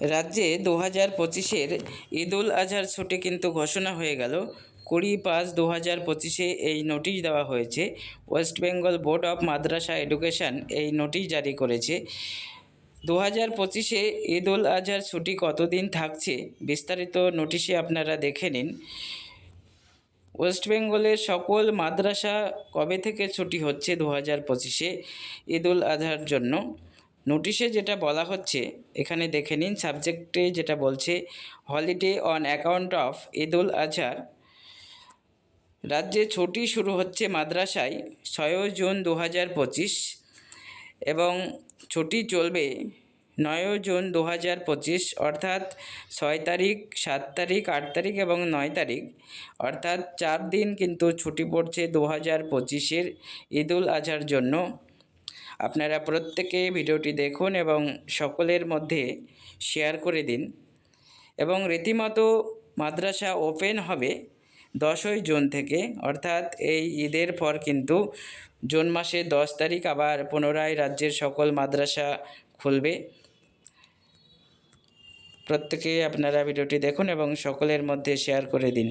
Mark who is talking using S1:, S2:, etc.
S1: রাজ্যে দু হাজার পঁচিশের ঈদ উল আজহার ছুটি কিন্তু ঘোষণা হয়ে গেল। কুড়ি পাঁচ দু হাজার পঁচিশে এই নোটিশ দেওয়া হয়েছে। West Bengal board of madrasah education এই নোটিশ জারি করেছে। দু হাজার পঁচিশে ঈদ উল আজহার ছুটি কতদিন থাকছে বিস্তারিত নোটিশে আপনারা দেখে নিন। ওয়েস্ট বেঙ্গলের সকল মাদ্রাসা কবে থেকে ছুটি হচ্ছে দু হাজার পঁচিশে ঈদ উল আজহার জন্য? নোটিশে যেটা বলা হচ্ছে, এখানে দেখে নিন সাবজেক্টে যেটা বলছে holiday on account of Eid ul Azhar রাজ্যে ছুটি শুরু হচ্ছে মাদ্রাসায় ছয় জুন দু পঁচিশ এবং ছুটি চলবে নয় জুন দু পঁচিশ, অর্থাৎ ছয় তারিখ, সাত তারিখ, আট তারিখ এবং নয় তারিখ। অর্থাৎ চার দিন কিন্তু ছুটি পড়ছে দু হাজার পঁচিশের ঈদুল আজহার জন্য। আপনারা প্রত্যেকে ভিডিওটি দেখুন এবং সকলের মধ্যে শেয়ার করে দিন। এবং রীতিমতো মাদ্রাসা ওপেন হবে দশই জুন থেকে, অর্থাৎ এই ঈদের পর কিন্তু জুন মাসের দশ তারিখ আবার পুনরায় রাজ্যের সকল মাদ্রাসা খুলবে। প্রত্যেকে আপনারা ভিডিওটি দেখুন এবং সকলের মধ্যে শেয়ার করে দিন।